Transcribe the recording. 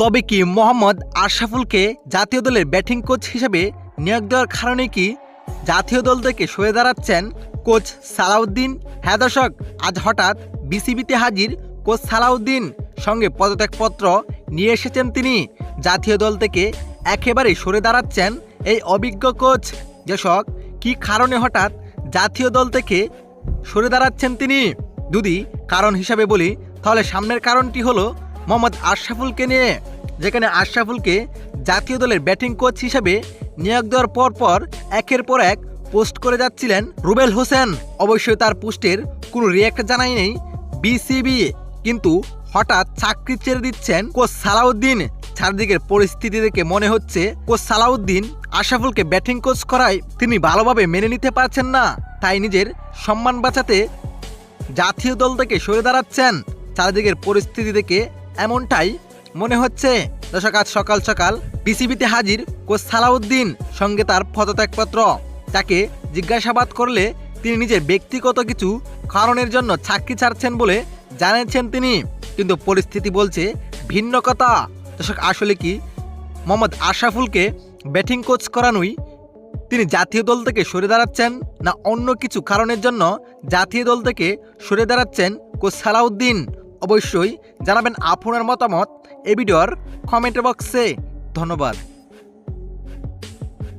তবে কি মোহাম্মদ আশরাফুলকে জাতীয় দলের ব্যাটিং কোচ হিসেবে নিয়োগ দেওয়ার কারণে কি জাতীয় দল থেকে সরে দাঁড়াচ্ছেন কোচ সালাউদ্দিন? হ্যাঁ দর্শক, আজ হঠাৎ বিসিবিতে হাজির কোচ সালাউদ্দিন সঙ্গে পদত্যাগপত্র নিয়ে এসেছেন তিনি। জাতীয় দল থেকে একেবারে সরে দাঁড়াচ্ছেন এই অভিজ্ঞ কোচ। যেসব কি কারণে হঠাৎ জাতীয় দল থেকে সরে দাঁড়াচ্ছেন তিনি? যদি কারণ হিসাবে বলি, তাহলে সামনের কারণটি হলো মোহাম্মদ আশরাফুলকে নিয়ে, যেখানে আশরাফুলকে জাতীয় দলের ব্যাটিং কোচ হিসাবে নিয়োগ দেওয়ার পর পর একের পর এক পোস্ট করে যাচ্ছিলেন রুবেল হোসেন। অবশ্যই তার পোস্টের কোনো রিয়াক্ট জানাই নেই বিসিবি, কিন্তু হঠাৎ চাকরি ছেড়ে দিচ্ছেন কোচ সালাউদ্দিন। চারদিকের পরিস্থিতি দেখে মনে হচ্ছে কোচ সালাউদ্দিন আশরাফুলকে ব্যাটিং কোচ করায় তিনি ভালোভাবে মেনে নিতে পারছেন না। তাই নিজের সম্মান বাঁচাতে জাতীয় দল থেকে সরে দাঁড়াচ্ছেন। চারিদিকের পরিস্থিতি দেখে এমনটাই মনে হচ্ছে দর্শক আজ সকাল সকাল পিসিবিতে হাজির কোচ সালাউদ্দিন, সঙ্গে তার পদত্যাগপত্র। তাকে জিজ্ঞাসাবাদ করলে তিনি নিজের ব্যক্তিগত কিছু কারণের জন্য চাকরি ছাড়ছেন বলে জানিয়েছেন তিনি। কিন্তু পরিস্থিতি বলছে ভিন্ন কথা। দর্শক, আসলে কি? মোহাম্মদ আশরাফুলকে ব্যাটিং কোচ করানোই তিনি জাতীয় দল থেকে সরে দাঁড়াচ্ছেন না অন্য কিছু কারণের জন্য জাতীয় দল থেকে সরে দাঁড়াচ্ছেন কোচ সালাউদ্দিন? অবশ্যই জানাবেন আপনার মতামত। এ ভিডিওর কমেন্ট বক্সে ধন্যবাদ।